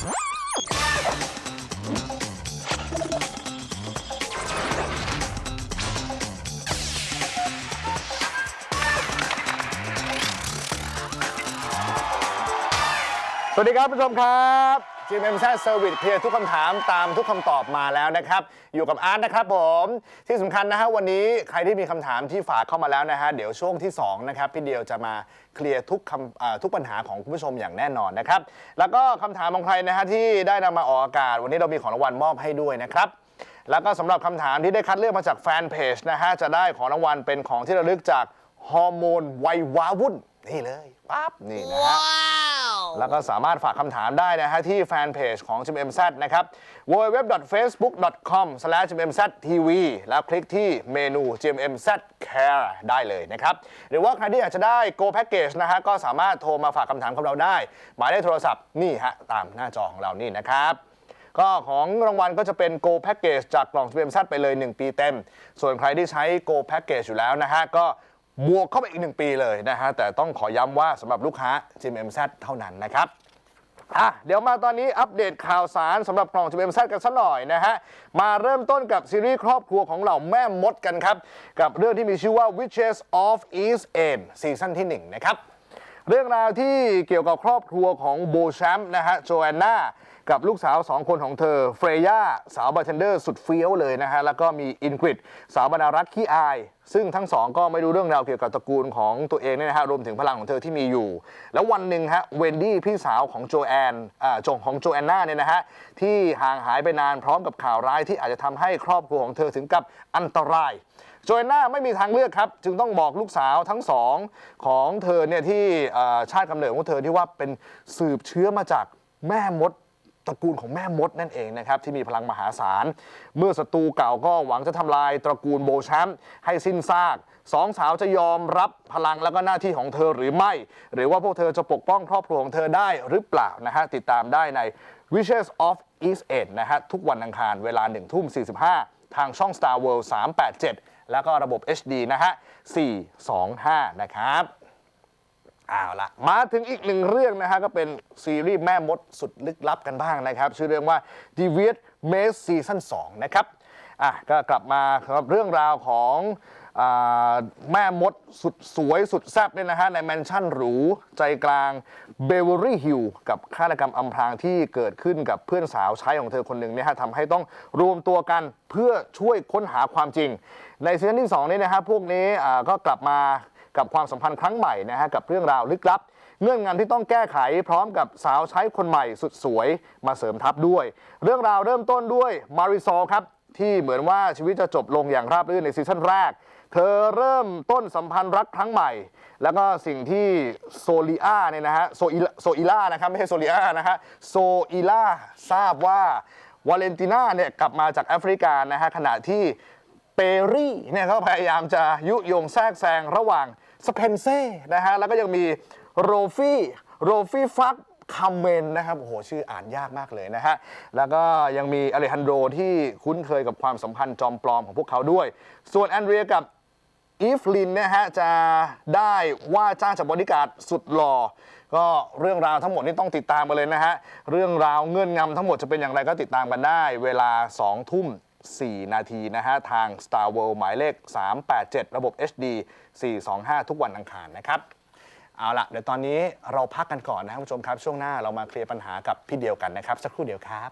สวัสดีครับผู้ชมครับ GMM z Service เคลียร์ทุกคำถามตามทุกคำตอบมาแล้วนะครับ อยู่กับอาร์ตนะครับผม ที่สำคัญนะฮะวันนี้ใครที่มีคำถามที่ฝากเข้ามาแล้วนะฮะเดี๋ยวช่วงที่2นะครับพี่เดียวจะมาเคลียร์ทุกคำอ่าทุกปัญหาของคุณผู้ชมอย่างแน่นอนนะครับ แล้วก็คำถามของใครนะฮะที่ได้นำมาออกอากาศ วันนี้เรามีของรางวัลมอบให้ด้วยนะครับ แล้วก็สำหรับคำถามที่ได้คัดเลือกมาจากแฟนเพจนะฮะจะได้ของรางวัลเป็นของที่ระลึกจากฮอร์โมนไวว้าวุ่นนี่เลยปั๊บนี่นะฮะ แล้วก็สามารถฝากคำถามได้นะฮะที่แฟนเพจของ GMMZ นะครับ www.facebook.com/gmztv แล้วคลิกที่เมนู GMMZ Care ได้เลยนะครับ หรือว่าใครที่อยากจะได้ Go Package นะฮะก็สามารถโทรมาฝากคำถามกับเราได้ หมายเลขโทรศัพท์นี่ฮะตามหน้าจอของเรานี่นะครับก็ของรางวัลก็จะเป็น Go Package จากกล่อง GMMZ ไปเลย 1 ปีเต็ม ส่วนใครที่ใช้ Go Package อยู่แล้วนะฮะ ก็ บวกเข้าไปอีก 1 ปีเลยนะฮะ แต่ต้องขอย้ำว่าสำหรับลูกค้า GMMZ เท่านั้นนะครับอะเดี๋ยวมาตอนนี้อัปเดตข่าวสารสำหรับกล่องจิเบมซัดกันสักหน่อยนะฮะ มาเริ่มต้นกับซีรีส์ครอบครัวของเหล่าแม่มดกันครับ กับเรื่องที่มีชื่อว่า Witches of East End ซีซั่นที่ 1 นะครับ เรื่องราวที่เกี่ยวกับครอบครัวของโบแชมป์นะฮะโจแอนนากับลูกสาว 2 คนของเธอ เฟรย่า สาวบาร์เทนเดอร์สุดเฟี้ยวเลยนะฮะ แล้วก็มีอินกริดสาวบรรณารักษ์ขี้อาย ซึ่งทั้งสองก็ไม่รู้เรื่องราวเกี่ยวกับตระกูลของตัวเองเนี่ยนะฮะ รวมถึงพลังของเธอที่มีอยู่ แล้ววันหนึ่งฮะ เวนดี้พี่สาวของโจแอนอ่าจงของโจแอนนาเนี่ยนะฮะ ที่ห่างหายไปนานพร้อมกับข่าวร้ายที่อาจจะทำให้ครอบครัวของเธอถึงกับอันตราย โจเอนนาไม่มีทางเลือกครับ จึงต้องบอกลูกสาวทั้งสองของเธอเนี่ยที่ชาติกำเนิดของเธอที่ว่าเป็นสืบเชื้อมาจากแม่มดตระกูลของแม่มดนั่นเองนะครับ ที่มีพลังมหาศาล เมื่อศัตรูเก่าก็หวังจะทำลายตระกูลโบแชมป์ให้สิ้นซากสองสาวจะยอมรับพลังแล้วก็หน้าที่ของเธอหรือไม่ หรือว่าพวกเธอจะปกป้องครอบครัวของเธอได้หรือเปล่านะฮะติดตามได้ใน Wishes of East End นะฮะทุกวันอังคารเวลา1ทุ่ม45 ทางช่อง Star World 387 แล้วก็ระบบ HD นะฮะ 425 นะครับเอาละมาถึงอีกหนึ่งเรื่องนะฮะก็เป็นซีรีส์แม่มดสุดลึกลับกันบ้างนะครับ ชื่อเรื่องว่า d e v i a t Maze Season 2 นะครับอะก็กลับมาครับเรื่องราวของ แม่มดสุดสวยสุดแซ่บเนี่ยนะฮะในแมนชั่นหรู ใจกลางเบเวอรี่ฮิลกับฆาตกรรมอำพรางที่เกิดขึ้นกับเพื่อนสาวใช้ของเธอคนหนึ่งเนี่ยฮะทำให้ต้องรวมตัวกันเพื่อช่วยค้นหาความจริง ในซีซั่นที่2นี้นะฮะพวกนี้ก็กลับมากับความสัมพันธ์ครั้งใหม่นะฮะกับเรื่องราวลึกลับเงื่อนงำที่ต้องแก้ไขพร้อมกับสาวใช้คนใหม่สุดสวยมาเสริมทัพด้วย เรื่องราวเริ่มต้นด้วยมาริซอลครับ ที่เหมือนว่าชีวิตจะจบลงอย่างราบรื่นในซีซั่นแรก เธอเริ่มต้นสัมพันธ์รักครั้งใหม่ แล้วก็สิ่งที่โซลีอาเนี่ยนะฮะโซอิโซอิล่านะครับไม่ใช่โซลีอานะฮะโซอิล่าทราบว่าวาเลนติน่าเนี่ยกลับมาจากแอฟริกานะฮะขณะที่เปรี่เนี่ยเขาพยายามจะยุยงแทรกแซงระหว่างสเปนเซ่นะฮะแล้วก็ยังมีโรฟี่โรฟี่ฟัก คัมเมนนะครับโอ้โหชื่ออ่านยากมากเลยนะฮะ แล้วก็ยังมีอเลฮันโดที่คุ้นเคยกับความสัมพันธ์จอมปลอมของพวกเขาด้วย ส่วนแอนเดรียกับอีฟลินนะฮะจะได้ว่าจ้างจากบริการดสุดหล่อก็เรื่องราวทั้งหมดนี่ต้องติดตามกันเลยนะฮะ เรื่องราวเงื่อนงำทั้งหมดจะเป็นอย่างไรก็ติดตามกันได้ เวลา 2 ทุ่ม 4 นาทีนะฮะ ทาง Star World หมายเลข 387 ระบบ HD 425 ทุกวันอังคารนะครับ เอาละเดี๋ยวตอนนี้เราพักกันก่อนนะครับคุณผู้ชมครับ ช่วงหน้าเรามาเคลียร์ปัญหากับพี่เดียวกันนะครับ สักครู่เดียวครับ